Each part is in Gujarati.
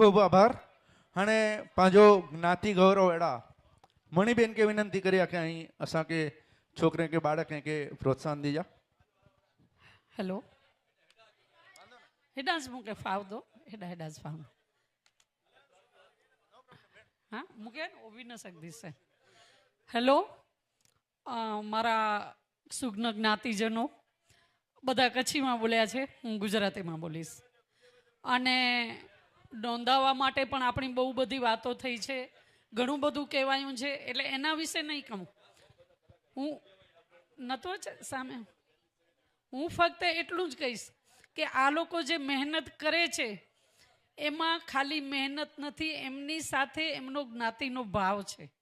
ખૂબ આભાર. અને પાંજો જ્ઞાતિ ગૌરવ એડા. મણીબેન કે વિનંતી કરી કે અહીં અસાં કે છોકરે કે બાળક કે પ્રોત્સાહન દીજા. હેલો હેડાસ મુકે ફાવ દો. હેડા હેડાસ ફાવ. હા, મૂકે ઓવી ન શકતી છે હેલો મારા સુગ્ન જ્ઞાતિજનો બધા કચ્છીમાં બોલ્યા છે, હું ગુજરાતીમાં બોલીશ. અને નોંધાવવા માટે પણ આપણી બહુ બધી વાતો થઈ છે. ઘણું બધું કહેવાયું છે. એટલે એના વિશે નહીં કહું. હું નતો જ સામે. હું ફક્ત એટલું જ કહીશ કે આ લોકો જે મહેનત કરે છે, એમાં ખાલી મહેનત નથી, એમની સાથે એમનો જ્ઞાતિનો ભાવ છે.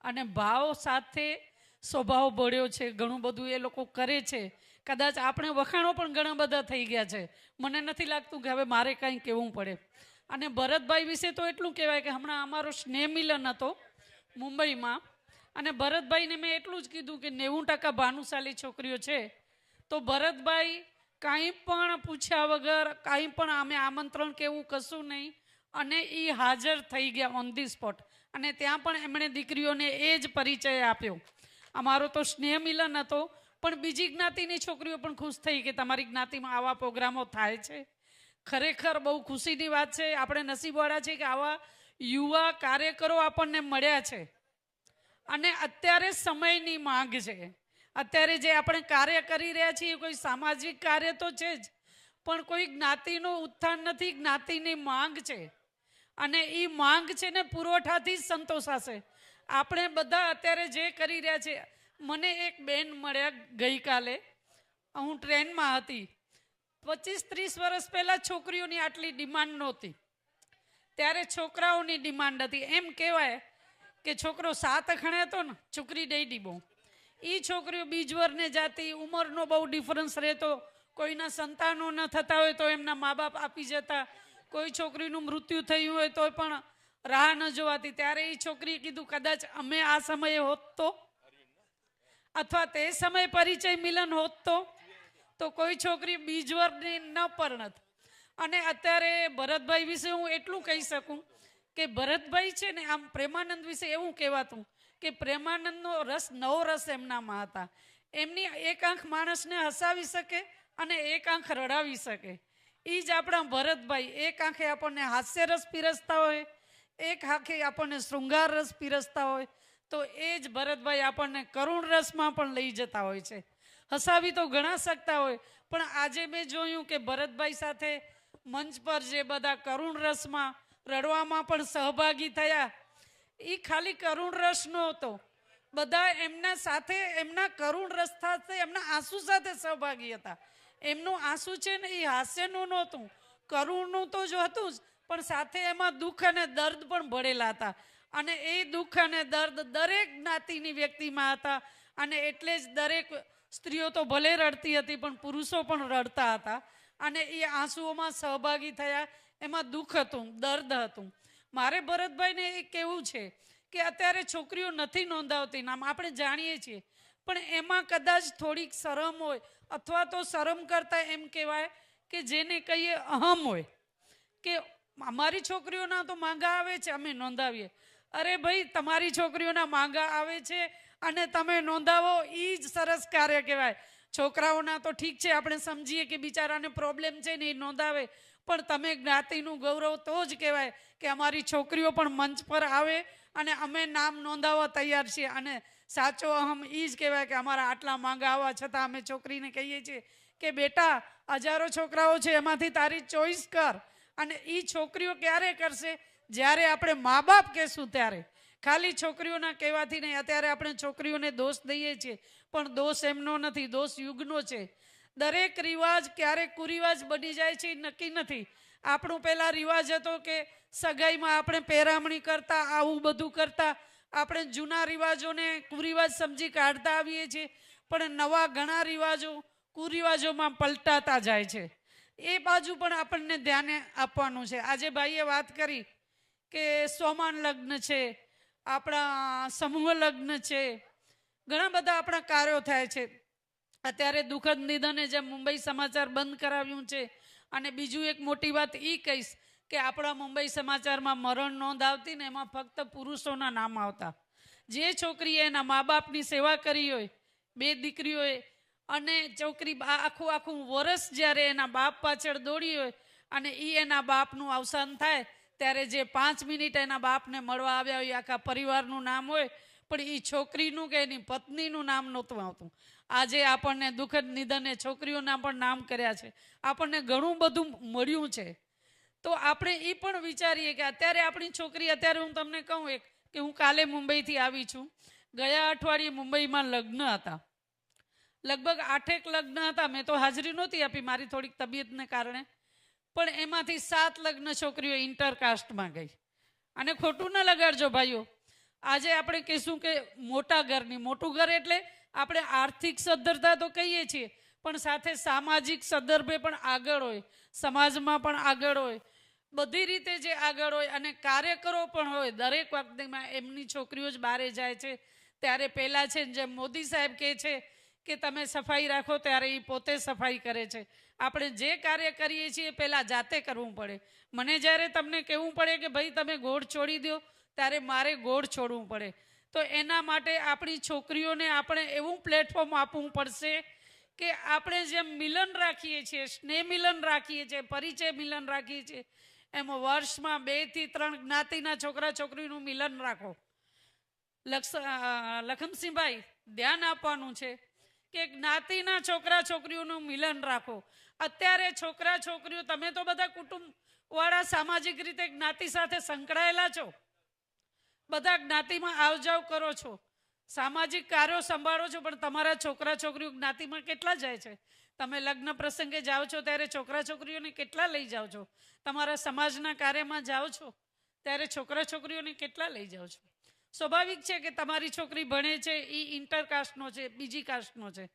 અને ભાવ સાથે સ્વભાવ ભળ્યો છે. ઘણું બધું એ લોકો કરે છે. કદાચ આપણે વખાણો પણ ઘણા બધા થઈ ગયા છે. મને નથી લાગતું કે હવે મારે કાંઈ કહેવું પડે. અને ભરતભાઈ વિશે તો એટલું કહેવાય કે હમણાં અમારો સ્નેહ મિલન હતો મુંબઈમાં. અને ભરતભાઈને મેં એટલું જ કીધું કે નેવું ટકા ભાનુશાલી છોકરીઓ છે. તો ભરતભાઈ કાંઈ પણ પૂછ્યા વગર, કાંઈ પણ અમે આમંત્રણ કેવું, કશું નહીં. અને એ હાજર થઈ ગયા ઓન ધી સ્પોટ અને ત્યાં પણ એમણે દીકરીઓને એ જ પરિચય આપ્યો. અમારો તો સ્નેહ મિલન હતો, પણ બીજી જ્ઞાતિની છોકરીઓ પણ ખુશ થઈ કે તમારી જ્ઞાતિમાં આવા પ્રોગ્રામો થાય છે. ખરેખર બહુ ખુશીની વાત છે. આપણે નસીબવાળા છે કે આવા યુવા કાર્યકરો આપણને મળ્યા છે. અને અત્યારે સમયની માંગ છે. અત્યારે જે આપણે કાર્ય કરી રહ્યા છીએ, કોઈ સામાજિક કાર્ય તો છે જ, પણ કોઈ જ્ઞાતિનું ઉત્થાન નથી, જ્ઞાતિની માંગ છે. અને એ માંગ છે ને પુરવઠાથી જ સંતોષાશે. આપણે બધા અત્યારે જે કરી રહ્યા છે મને એક બેન મળ્યા ગઈકાલે. હું ટ્રેનમાં હતી. પચીસ ત્રીસ વર્ષ પહેલાં છોકરીઓની આટલી ડિમાન્ડ નહોતી. ત્યારે છોકરાઓની ડિમાન્ડ હતી. એમ કહેવાય કે છોકરો સાત અખણે હતો ને, છોકરી ડેડી બહુ. એ છોકરીઓ બીજવરને જાતી, ઉંમરનો બહુ ડિફરન્સ રહેતો. કોઈના સંતાનો ન થતા હોય તો એમના મા બાપ આપી જતા. કોઈ છોકરીનું મૃત્યુ થયું હોય તો પણ રાહ ન જોવાતી. ત્યારે એ છોકરીએ કીધું, કદાચ અમે આ સમયે હોત તો? અથવા, તે સમયે પરિચય મિલન હોત તો? તો કોઈ છોકરી બીજવરની ન પરણત. અને અત્યારે ભરતભાઈ વિશે હું એટલું કહી શકું કે ભરતભાઈ છે ને આમ પ્રેમાનંદ વિશે એવું કહેવાતું કે પ્રેમાનંદનો રસ નવો રસ એમનામાં હતા. એમની એક આંખ માણસને હસાવી શકે અને એક આંખ રડાવી શકે. એ જ આપણા ભરતભાઈ. એક આંખે આપણને હાસ્ય રસ પીરસતા હોય, એક આંખે આપણને શૃંગાર રસ પીરસતા હોય. તો એ જ ભરતભાઈ આપણને કરુણ રસમાં પણ લઈ જતા હોય છે. હસાવી તો ઘણા શકતા હોય, પણ આજે મેં જોયું કે ભરતભાઈ સાથે મંચ પર જે બધા કરુણ રસમાં રડવામાં પણ સહભાગી થયા એ ખાલી કરુણ રસ નહોતો. બધા એમના સાથે, એમના કરુણ રસ સાથે, એમના આંસુ સાથે સહભાગી હતા. એમનું આંસુ છે ને એ હાસ્યનું નહોતું. કરુણનું તો જો હતું જ, પણ સાથે એમાં દુઃખ અને દર્દ પણ ભળેલા હતા. અને એ દુઃખ અને દર્દ દરેક જ્ઞાતિની વ્યક્તિમાં હતા, અને એટલે જ દરેક સ્ત્રીઓ તો ભલે રડતી હતી, પણ પુરુષો પણ રડતા હતા. અને એ આંસુઓમાં સહભાગી થયા. એમાં દુઃખ હતું, દર્દ હતું. મારે ભરતભાઈને એ કહેવું છે કે અત્યારે છોકરીઓ નથી નોંધાવતી, નામ આપણે જાણીએ છીએ. પણ એમાં કદાચ થોડીક શરમ હોય, અથવા તો શરમ કરતાં એમ કહેવાય કે જેને કહીએ અહમ હોય. કે અમારી છોકરીઓના તો માંગા આવે છે, અમે નોંધાવીએ. અરે ભાઈ, તમારી છોકરીઓના માંગા આવે છે અને તમે નોંધાવો એ સરસ કાર્ય કહેવાય. છોકરાઓના તો ઠીક છે, આપણે સમજીએ કે બિચારાને પ્રોબ્લેમ છે ને એ નોંધાવે. પણ તમે જ્ઞાતિનું ગૌરવ તો જ કહેવાય કે અમારી છોકરીઓ પણ મંચ પર આવે અને અમે નામ નોંધાવવા તૈયાર છીએ. અને સાચો અહમ એ જ કહેવાય કે અમારા આટલા માંગા આવવા છતાં અમે છોકરીને કહીએ છીએ કે બેટા, હજારો છોકરાઓ છે, એમાંથી તારી ચોઈસ કર. અને એ છોકરીઓ ક્યારે કરશે? જ્યારે આપણે મા બાપ કહેશું ત્યારે. ખાલી છોકરીઓના કહેવાથી નહીં, અત્યારે આપણે છોકરીઓને દોષ દઈએ છીએ, પણ દોષ એમનો નથી, દોષ યુગનો છે. દરેક રિવાજ ક્યારેક કુરિવાજ બની જાય છે નક્કી નથી. આપણું પહેલાં રિવાજ હતો કે સગાઈમાં આપણે પહેરામણી કરતા, આવું બધું કરતા, આપણે જૂના રિવાજોને કુરિવાજ સમજી કાઢતા આવીએ છીએ, પણ નવા ઘણા રિવાજો કુરિવાજોમાં પલટાતા જાય છે. એ બાજુ પણ આપણને ધ્યાને આપવાનું છે. આજે ભાઈએ વાત કરી કે સોમાન લગ્ન છે આપણા સમૂહ લગ્ન છે. ઘણા બધા આપણા કાર્યો થાય છે. અત્યારે દુઃખદ નિધને જેમ મુંબઈ સમાચાર બંધ કરાવ્યું છે. અને બીજું એક મોટી વાત એ કહીશ કે આપણા મુંબઈ સમાચારમાં મરણ નોંધ આવતી ને એમાં ફક્ત પુરુષોના નામ આવતા. જે છોકરીએ એના મા બાપની સેવા કરી હોય, બે દીકરીઓએ અને છોકરી આખું આખું વરસ જ્યારે એના બાપ પાછળ દોડી હોય અને એ એના બાપનું અવસાન થાય ત્યારે જે પાંચ મિનિટ એના બાપને મળવા આવ્યા હોય, આખા પરિવારનું નામ હોય, પણ એ છોકરીનું કે એની પત્નીનું નામ નહોતું આવતું. આજે આપણને દુઃખદ નિધને છોકરીઓના પણ નામ કર્યા છે. આપણને ઘણું બધું મળ્યું છે. તો આપણે એ પણ વિચારીએ કે અત્યારે આપણી છોકરી, અત્યારે હું તમને કહું એક, કે હું કાલે મુંબઈથી આવી છું. ગયા અઠવાડિયે મુંબઈમાં લગ્ન હતા. લગભગ આઠેક લગ્ન હતા. મેં તો હાજરી નહોતી આપી. મારી થોડીક તબિયતને કારણે. પણ એમાંથી સાત લગ્ન છોકરીઓ ઇન્ટરકાસ્ટમાં ગઈ. અને ખોટું ન લગાડજો ભાઈઓ. આજે આપણે કહીશું કે મોટા ઘરની, મોટું ઘર એટલે આપણે આર્થિક સદ્ધરતા તો કહીએ છીએ, પણ સાથે સામાજિક સંદર્ભે પણ આગળ હોય, સમાજમાં પણ આગળ હોય, બધી રીતે જે આગળ હોય અને કાર્યકરો પણ હોય, દરેક વખતેમાં એમની છોકરીઓ જ બહારે જાય છે. ત્યારે પહેલાં છે જેમ મોદી સાહેબ કહે છે કે તમે સફાઈ રાખો ત્યારે એ પોતે સફાઈ કરે છે. આપણે જે કાર્ય કરીએ છીએ પહેલાં જાતે કરવું પડે. મને જ્યારે તમને કહેવું પડે કે ભાઈ તમે ગોળ છોડી દો ત્યારે મારે ગોળ છોડવું પડે. તો એના માટે આપણી છોકરીઓને આપણે એવું પ્લેટફોર્મ આપવું પડશે કે આપણે જેમ મિલન રાખીએ છીએ સ્નેહ મિલન રાખીએ છીએ પરિચય મિલન રાખીએ છીએ એમ વર્ષમાં બેથી ત્રણ જ્ઞાતિના છોકરા છોકરીનું મિલન રાખો. અ, લખમસિંહભાઈ ધ્યાન આપવાનું છે. કે જ્ઞાતિના છોકરા છોકરીઓનું મિલન રાખો. અત્યારે છોકરા છોકરીઓ, તમે તો બધા કુટુંબ વાળા સામાજિક રીતે જ્ઞાતિ સાથે સંકળાયેલા છો. બધા જ્ઞાતિમાં આવજાવ કરો છો. સામાજિક કાર્યો સંભાળો છો, પણ તમારા છોકરા છોકરીઓ જ્ઞાતિમાં કેટલા જાય છે? તમે લગ્ન પ્રસંગે જાઓ છો, ત્યારે છોકરા છોકરીઓને કેટલા લઈ જાઓ છો? તમારા સમાજના કાર્યમાં જાઓ છો, ત્યારે છોકરા છોકરીઓને કેટલા લઈ જાઓ છો? સ્વાભાવિક છે કે તમારી છોકરી ભણે છે, એ ઇન્ટર કાસ્ટનો છે, બીજી કાસ્ટનો છે.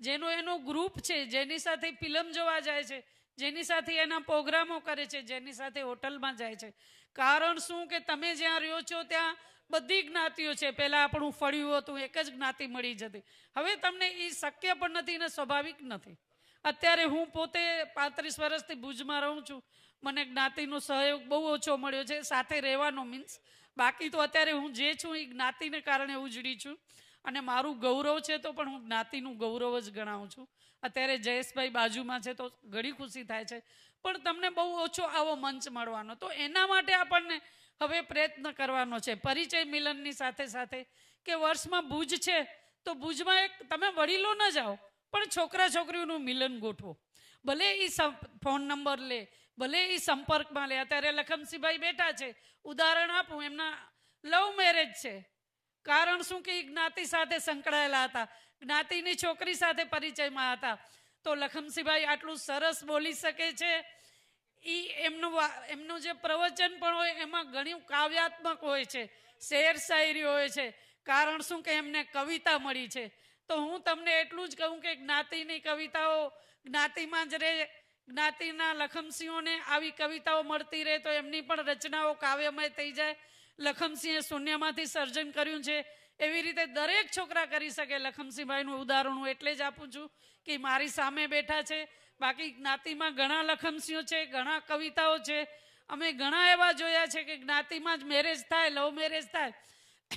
જેનો એનો ગ્રુપ છે, જેની સાથે ફિલ્મ જોવા જાય છે, જેની સાથે એના પ્રોગ્રામો કરે છે, જેની સાથે હોટલમાં જાય છે. કારણ શું કે તમે જ્યાં રહ્યો છો, ત્યાં બધી જ્ઞાતિઓ છે. પહેલાં આપણું ફળ્યું હતું, એક જ જ્ઞાતિ મળી જતી. હવે તમને એ શક્ય પણ નથી ને સ્વાભાવિક નથી. અત્યારે હું પોતે પાંત્રીસ વર્ષથી ભુજમાં રહું છું. મને જ્ઞાતિનો સહયોગ બહુ ઓછો મળ્યો છે. સાથે રહેવાનો મીન્સ બાકી તો અત્યારે હું જે છું એ જ્ઞાતિને કારણે ઉજળી છું અને મારું ગૌરવ છે તો પણ હું જ્ઞાતિનું ગૌરવ જ ગણાવું છું. અત્યારે જયેશભાઈ બાજુમાં છે તો ઘણી ખુશી થાય છે. પણ તમને બહુ ઓછો આવો મંચ મળવાનો. તો એના માટે આપણને હવે પ્રયત્ન કરવાનો છે. પરિચય મિલનની સાથે સાથે કે વર્ષમાં ભુજ છે તો ભુજમાં એક તમે વડીલો ન જાઓ, પણ છોકરા છોકરીઓનું મિલન ગોઠવો. ભલે એ ફોન નંબર લે ભલે એ સંપર્કમાં લે. અત્યારે લખમસિંહભાઈ બેઠા છે. ઉદાહરણ આપું, એમના લવ મેરેજ છે. કારણ શું કે જ્ઞાતિ સાથે સંકળાયેલા હતા. જ્ઞાતિની છોકરી સાથે પરિચયમાં હતા. તો લખમસિંહભાઈ આટલું સરસ બોલી શકે છે. એ એમનું એમનું જે પ્રવચન પણ હોય, એમાં ઘણું કાવ્યાત્મક હોય છે. શેર શાયરી હોય છે. કારણ શું કે એમને કવિતા મળી છે. તો હું તમને એટલું જ કહું કે જ્ઞાતિની કવિતાઓ જ્ઞાતિમાં જ રહે. જ્ઞાતિના લખમસિંહોને આવી કવિતાઓ મળતી રહે તો એમની પણ રચનાઓ કાવ્યમય થઈ જાય. લખમસિંહે શૂન્યમાંથી સર્જન કર્યું છે. એવી રીતે દરેક છોકરા કરી શકે. લખમસિંહભાઈનું ઉદાહરણ હું એટલે જ આપું છું કે મારી સામે બેઠા છે. બાકી જ્ઞાતિમાં ઘણા લખમસિંહો છે, ઘણા કવિતાઓ છે. અમે ઘણા એવા જોયા છે કે જ્ઞાતિમાં જ મેરેજ થાય લવ મેરેજ થાય.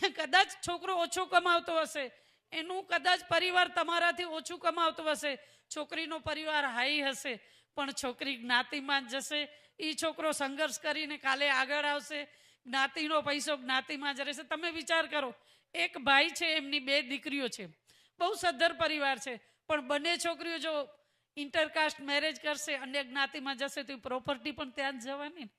કદાચ છોકરો ઓછો કમાવતો હશે. એનું કદાચ પરિવાર તમારાથી ઓછું કમાવતું હશે. છોકરીનો પરિવાર હાઈ હશે. પણ છોકરી જ્ઞાતિમાં જશે. એ છોકરો સંઘર્ષ કરીને કાલે આગળ આવશે. જ્ઞાતિનો પૈસો જ્ઞાતિમાં જ રહેશે. તમે વિચાર કરો, એક ભાઈ છે, એમની બે દીકરીઓ છે. બહુ સદ્ધર પરિવાર છે. પણ બંને છોકરીઓ જો ઇન્ટરકાસ્ટ મેરેજ કરશે, અન્ય જ્ઞાતિમાં જશે, તો પ્રોપર્ટી પણ ત્યાં જ જવાની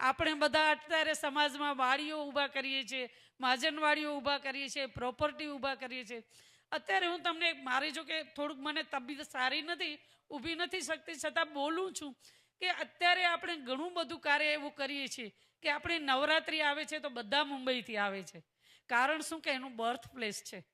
આપણે બધા અત્યારે સમાજમાં વાડીઓ ઊભા કરીએ છીએ, મહાજનવાડીઓ ઊભા કરીએ છીએ, પ્રોપર્ટી ઊભા કરીએ છીએ. અત્યારે હું તમને મારી જો કે થોડુંક મને તબિયત સારી નથી ઊભી નથી શકતી. છતાં બોલું છું કે અત્યારે આપણે ઘણું બધું કાર્ય એવું કરીએ છીએ કે આપણે નવરાત્રિ આવે છે તો બધા મુંબઈથી આવે છે. કારણ શું કે એનું બર્થ પ્લેસ છે.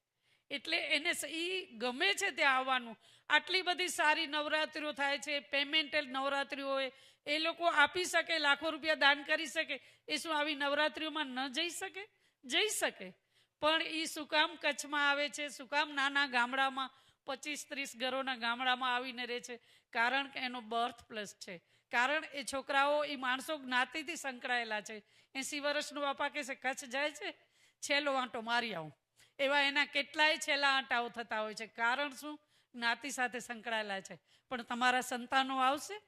એટલે એને એ ગમે છે ત્યાં આવવાનું. આટલી બધી સારી નવરાત્રિઓ થાય છે પેમેન્ટેડ નવરાત્રિઓ હોય, એ લોકો આપી શકે, લાખો રૂપિયા દાન કરી શકે, એ શું આવી નવરાત્રિઓમાં ન જઈ શકે? જઈ શકે. પણ એ શું કામ કચ્છમાં આવે છે, શું કામ નાના ગામડામાં પચીસ ત્રીસ ઘરોના ગામડામાં આવીને રહે છે. કારણ કે એનો બર્થ પ્લસ છે. કારણ એ છોકરાઓ, એ માણસો જ્ઞાતિથી સંકળાયેલા છે. એસી વર્ષનો બાપા કહે છે કચ્છ જાય છે? છેલ્લો આંટો મારી આવું. એવા એના કેટલાય છેલ્લા આંટાઓ થતા હોય છે. કારણ શું? જ્ઞાતિ સાથે સંકળાયેલા છે. પણ તમારા સંતાનો આવશે?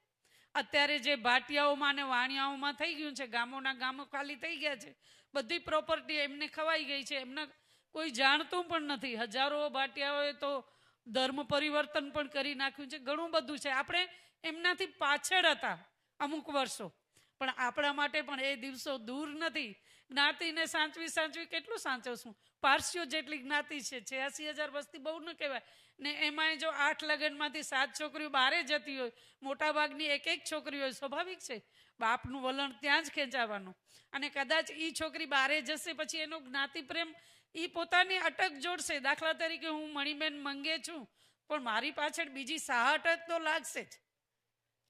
અત્યારે જે ભાટિયાઓમાં અને વાણિયાઓમાં થઈ ગયું છે, ગામોના ગામો ખાલી થઈ ગયા છે. બધી પ્રોપર્ટી એમને ખવાઈ ગઈ છે. એમને કોઈ જાણતું પણ નથી. હજારો ભાટિયાઓએ તો ધર્મ પરિવર્તન પણ કરી નાખ્યું છે, ઘણું બધું છે. આપણે એમનાથી પાછળ હતા અમુક વર્ષો. પણ આપણા માટે પણ એ દિવસો દૂર નથી. જ્ઞાતિને સાચવી સાચવી કેટલું સાચવશું? પારસીઓ જેટલી જ્ઞાતિ છે, છ્યાસી હજાર વસ્તી બહુ ન કહેવાય. ને એમાંય જો આઠ લગ્નમાંથી સાત છોકરીઓ બારે જતી હોય, મોટાભાગની એક એક છોકરી હોય સ્વાભાવિક છે. બાપનું વલણ ત્યાં જ ખેંચાવાનું. અને કદાચ એ છોકરી બારે જશે, પછી એનો જ્ઞાતિ પ્રેમ એ પોતાની અટક જોડશે. દાખલા તરીકે હું મણિબેન મંગે છું, પણ મારી પાછળ બીજી સાહ અટક તો લાગશે જ.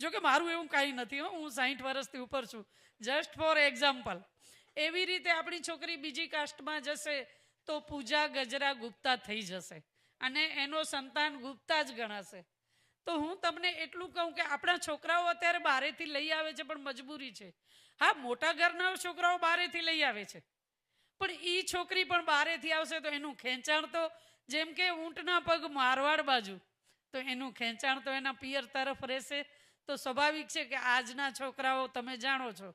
જોકે મારું એવું કાંઈ નથી હો, હું સાહીઠ વર્ષથી ઉપર છું. જસ્ટ ફોર એક્ઝામ્પલ એવી રીતે આપણી છોકરી બીજી કાસ્ટમાં જશે તો પૂજા ગજરા ગુપ્તા થઈ જશે અને એનો સંતાન ગુપ્તા જ ગણાશે. તો હું તમને એટલું કહું કે આપણા છોકરાઓ અત્યારે બારેથી લઈ આવે છે, પણ મજબૂરી છે. હા, મોટા ઘરના છોકરાઓ બારેથી લઈ આવે છે. પણ એ છોકરી પણ બારેથી આવશે તો એનું ખેંચાણ તો, જેમ કે ઊંટના પગ મારવાડ બાજુ, તો એનું ખેંચાણ તો એના પિયર તરફ રહેશે. તો સ્વાભાવિક છે કે આજના છોકરાઓ તમે જાણો છો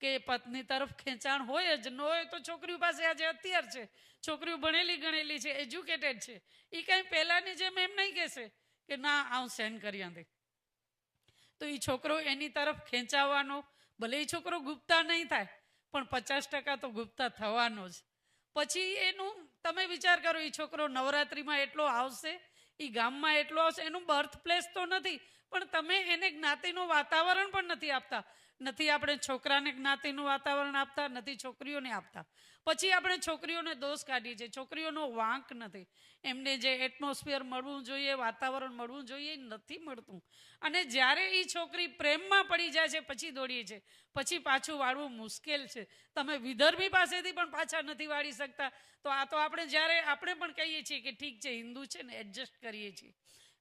કે પત્ની તરફ ખેંચાણ હોય જ ન હોય તો છોકરીઓ પાસે આજે અત્યાર છે. છોકરીઓ ભણેલી ગણેલી છે એજ્યુકેટેડ છે. એ કાંઈ પહેલાંની જેમ એમ નહીં કહેશે કે ના, આવું સેન કરી આંધે તો એ છોકરો એની તરફ ખેંચાવાનો, ભલે એ છોકરો ગુપ્તા નહીં થાય પણ પચાસ ટકા તો ગુપ્તા થવાનો જ. પછી એનું, તમે વિચાર કરો એ છોકરો નવરાત્રિમાં એટલો આવશે એ ગામમાં એટલો આવશે, એનું બર્થ પ્લેસ તો નથી, પણ તમે એને જ્ઞાતિનું વાતાવરણ પણ નથી આપતા. નથી આપણે છોકરાને જ્ઞાતિનું વાતાવરણ આપતા, નથી છોકરીઓને આપતા. પછી આપણે છોકરીઓને દોષ કાઢીએ છીએ. છોકરીઓનો વાંક નથી. એમને જે એટમોસ્ફિયર મળવું જોઈએ, વાતાવરણ મળવું જોઈએ નથી મળતું. અને જ્યારે એ છોકરી પ્રેમમાં પડી જાય છે, પછી દોડીએ છે પછી પાછું વાળવું મુશ્કેલ છે. તમે વિદર્ભી પાસેથી પણ પાછા નથી વાળી શકતા. તો આ તો આપણે જ્યારે, આપણે પણ કહીએ છીએ કે ઠીક છે, હિન્દુ છે ને એડજસ્ટ કરીએ છીએ.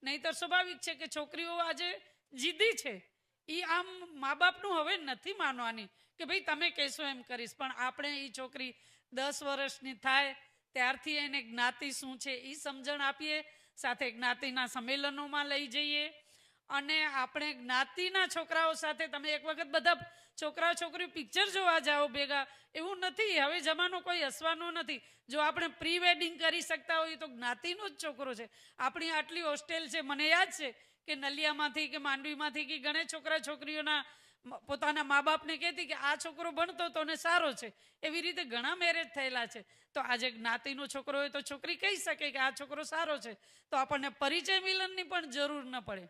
નહીંતર સ્વાભાવિક છે કે છોકરીઓ આજે જીદી છે. એ આમ મા બાપનું હવે નથી માનવાની કે ભાઈ તમે કહેશો એમ કરીશ. પણ આપણે એ છોકરી દસ વર્ષની થાય, ત્યારથી એને જ્ઞાતિ શું છે એ સમજણ આપીએ, સાથે જ્ઞાતિના સંમેલનોમાં લઈ જઈએ. અને આપણે જ્ઞાતિના છોકરાઓ સાથે, તમે એક વખત બધા છોકરા છોકરીઓ પિક્ચર જોવા જાઓ ભેગા, એવું નથી. હવે જમાનો કોઈ હસવાનો નથી. જો આપણે પ્રી વેડિંગ કરી શકતા હોઈએ તો જ્ઞાતિનો જ છોકરો છે. આપણી આટલી હોસ્ટેલ છે, મને યાદ છે કે નલિયામાંથી કે માંડવીમાંથી કે ઘણે છોકરા છોકરીઓના પોતાના મા બાપને કહેતી કે આ છોકરો ભણતો તો ને સારો છે. એવી રીતે ઘણા મેરેજ થયેલા છે. તો આજે જ્ઞાતિનો છોકરો હોય તો છોકરી કહી શકે કે આ છોકરો સારો છે. તો આપણને પરિચય મિલનની પણ જરૂર ન પડે.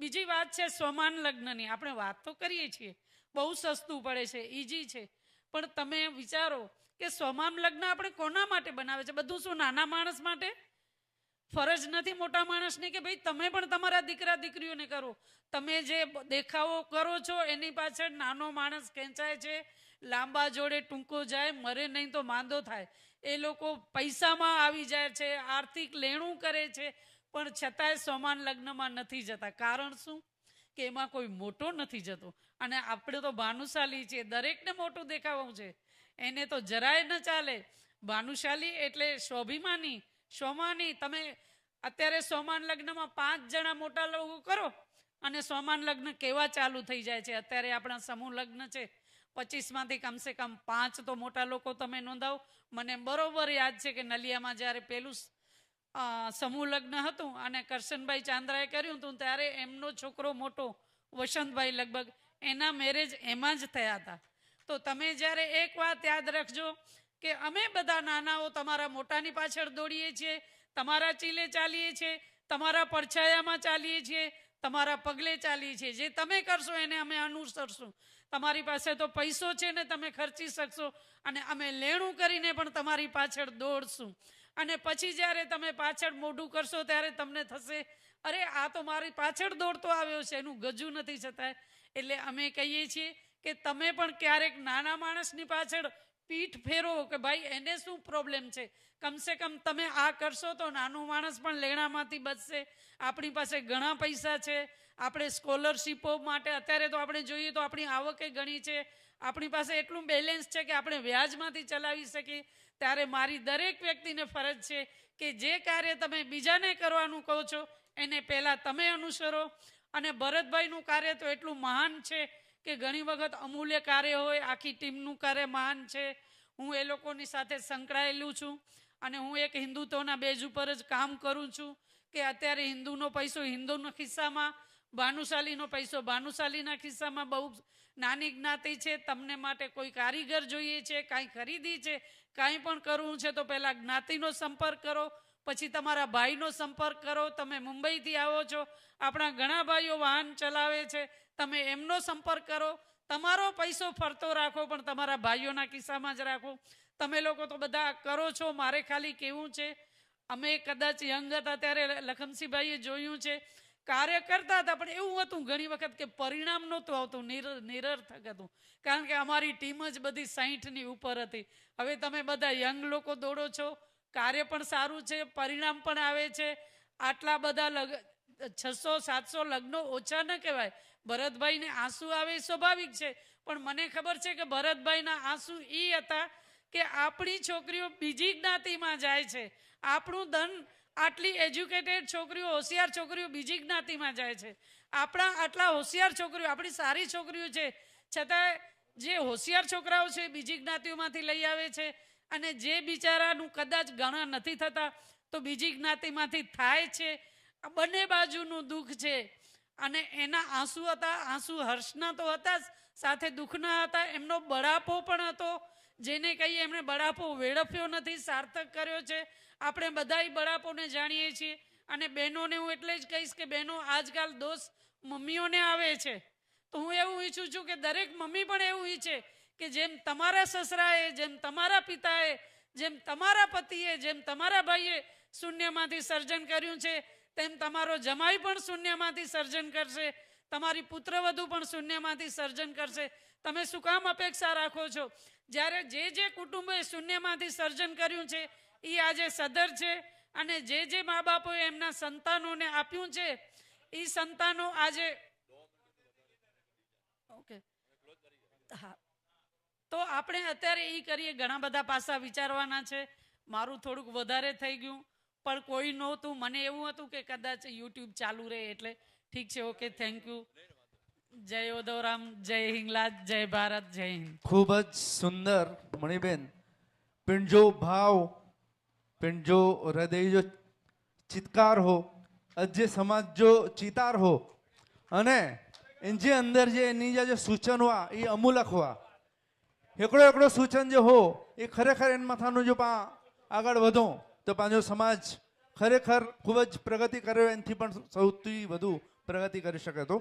બીજી વાત છે સ્વમાન લગ્નની. આપણે વાત તો કરીએ છીએ. બહુ સસ્તું પડે છે ઈજી છે. પણ તમે વિચારો કે સ્વમાન લગ્ન આપણે કોના માટે બનાવે છે? બધું શું નાના માણસ માટે? ફરજ નથી મોટા માણસની કે ભાઈ તમે પણ તમારા દીકરા દીકરીઓને કરો. તમે જે દેખાવો કરો છો, એની પાછળ નાનો માણસ ખેંચાય છે, લાંબા જોડે ટૂંકો જાય, મરે નહીં તો માંદો થાય. એ લોકો પૈસામાં આવી જાય છે, આર્થિક લેણું કરે છે, પણ છતાંય સમાન લગ્નમાં નથી જતા. કારણ શું? કે એમાં કોઈ મોટો નથી જતો. અને આપણે તો ભાનુશાલી છીએ, દરેકને મોટું દેખાવું છે. એને તો જરાય ન ચાલે. ભાનુશાલી એટલે સ્વાભિમાની સ્વમાની તમે અત્યારે સોમાન લગ્નમાં પાંચ જણા મોટા લોકો કરો અને સોમાન લગ્ન કેવા ચાલુ થઈ જાય છે? અત્યારે આપણા સમૂહ લગ્ન છે. પચીસમાંથી કમસે કમ પાંચ તો મોટા લોકો તમે નોંધાવો. મને બરોબર યાદ છે કે નલિયામાં જ્યારે પેલું સમૂહ લગ્ન હતું અને કરશનભાઈ ચાંદ્રાએ કર્યું હતું, ત્યારે એમનો છોકરો મોટો, વસંતભાઈ લગભગ, એના મેરેજ એમાં જ થયા હતા. તો તમે જ્યારે એક વાત યાદ રાખજો કે અમે બધા નાનાઓ તમારા મોટાની પાછળ દોડીએ છીએ, તમારા ચીલે ચાલીએ છીએ, તમારા પડછાયામાં ચાલીએ છીએ, તમારા પગલે ચાલીએ છીએ. જે તમે કરશો એને અમે અનુસરશું. તમારી પાસે તો પૈસો છે ને તમે ખર્ચી શકશો અને અમે લેણું કરીને પણ તમારી પાછળ દોડશું. અને પછી જ્યારે તમે પાછળ મોઢું કરશો ત્યારે તમને થશે, અરે આ તો મારી પાછળ દોડતો આવ્યો છે, એનું ગજું નથી છતાંય એટલે અમે કહીએ છીએ કે તમે પણ ક્યારેક નાના માણસની પાછળ પીઠ ફેરવો કે ભાઈ એને શું પ્રોબ્લેમ છે? કમસે કમ તમે આ કરશો તો નાનું માણસ પણ લેણામાંથી બચશે. આપણી પાસે ઘણા પૈસા છે. આપણે સ્કોલરશીપો માટે અત્યારે તો આપણે જોઈએ તો આપણી આવકે ઘણી છે. આપણી પાસે એટલું બેલેન્સ છે કે આપણે વ્યાજમાંથી ચલાવી શકીએ. ત્યારે મારી દરેક વ્યક્તિને ફરજ છે કે જે કાર્ય તમે બીજાને કરવાનું કહો છો, એને પહેલાં તમે અનુસરો. અને ભરતભાઈનું કાર્ય તો એટલું મહાન છે કે ઘણી વખત અમૂલ્ય કાર્ય હોય, આખી ટીમનું કાર્ય મહાન છે. હું એ લોકોની સાથે સંકળાયેલું છું અને હું એક હિન્દુત્વના બેજ ઉપર જ કામ કરું છું કે અત્યારે હિન્દુનો પૈસો હિન્દુના ખિસ્સામાં, ભાનુશાલીનો પૈસો ભાનુશાલીના ખિસ્સામાં બહુ નાની જ્ઞાતિ છે. તમને માટે કોઈ કારીગર જોઈએ છે, કાંઈ ખરીદી છે, કાંઈ પણ કરવું છે તો પહેલાં જ્ઞાતિનો સંપર્ક કરો, પછી તમારા ભાઈનો સંપર્ક કરો. તમે મુંબઈથી આવો છો. આપણા ઘણા ભાઈઓ વાહન ચલાવે છે. તમે એમનો સંપર્ક કરો, તમારો પૈસો ફરતો રાખો, પણ તમારા ભાઈઓના કિસ્સામાં જ રાખો. તમે લોકો તો બધા કરો છો, મારે ખાલી કેવું છે? અમે કદાચ યંગ હતા ત્યારે લખમસિંહભાઈએ જોયું છે, કાર્ય કરતા હતા, પણ એવું હતું ઘણી વખત કે પરિણામ નહોતું આવતું, નિર નિરર્થક હતું. કારણ કે અમારી ટીમ જ બધી સાહીઠની ઉપર હતી. હવે તમે બધા યંગ લોકો દોડો છો, કાર્ય પણ સારું છે, પરિણામ પણ આવે છે. આટલા બધા લગ છસો, સાતસો લગ્નો ઓછા ન કહેવાય. ભરતભાઈને આંસુ આવે સ્વાભાવિક છે. પણ મને ખબર છે કે ભરતભાઈના આંસુ એ હતા કે આપણી છોકરીઓ બીજી જ્ઞાતિમાં જાય છે. આપણું ધન આટલી એજ્યુકેટેડ છોકરીઓ, હોશિયાર છોકરીઓ બીજી જ્ઞાતિમાં જાય છે. આપણા આટલા હોશિયાર છોકરીઓ, આપણી સારી છોકરીઓ છે. છતાં જે હોશિયાર છોકરાઓ છે બીજી જ્ઞાતિઓમાંથી લઈ આવે છે અને જે બિચારાનું કદાચ ગણા નથી થતા, તો બીજી જ્ઞાતિમાંથી થાય છે. આ બંને બાજુનું દુઃખ છે. અને એના આંસુ હતા, આંસુ હર્ષના તો હતા જ, સાથે દુઃખના હતા. એમનો બળાપો પણ હતો. જેને કહીએ એમણે બળાપો વેડફ્યો નથી, સાર્થક કર્યો છે. આપણે બધાય બળાપોને જાણીએ છીએ. અને બહેનોને હું એટલે જ કહીશ કે બહેનો, આજકાલ દોષ મમ્મીઓને આવે છે. તો હું એવું ઈચ્છું છું કે દરેક મમ્મી પણ એવું ઈચ્છે કે જેમ તમારા સસરાએ, જેમ તમારા પિતાએ, જેમ તમારા પતિએ, જેમ તમારા ભાઈએ શૂન્યમાંથી સર્જન કર્યું છે તેમ તમારો જમાઈ પણ શૂન્યમાંથી સર્જન કરશે, તમારી પુત્રવધુ પણ શૂન્યમાંથી સર્જન કરશે. તમે શું કામ અપેક્ષા રાખો છો? જ્યારે જે જે કુટુંબે શૂન્યમાંથી સર્જન કર્યું છે એ આજે સદર છે અને જે જે મા બાપોએ એમના સંતાનોને આપ્યું છે એ સંતાનો આજે ઓકે. હા. તો આપણે અત્યારે એ કરીએ. ઘણા બધા પાસા વિચારવાના છે. મારું થોડુંક વધારે થઈ ગયું. પણ કોઈ નહોતું. મને એવું હતું કે કદાચ યુટ્યુબ ચાલુ રહે એટલે ઠીક છે ઓકે થેન્ક યુ જય ઓદવરામ જય હિંગલાજ, જય ભારત, જય હિન્દ. ખૂબ જ સુંદર મણિબેન. પિંજો ભાવ, પિંજો હૃદય જો ચિત્કાર હો, અજ્ય સમાજ જો ચિતાર હો. અને એની અંદર જે એની જે સૂચન હુआ એ અમૂલક હુआ એકડો એકડો સૂચન જે હો, એ ખરેખર એન માથાનું જો પા આગળ વધો. તો પાંજો સમાજ ખરેખર ખૂબ જ પ્રગતિ કર્યો એનાથી પણ સૌથી વધુ પ્રગતિ કરી શકે તો?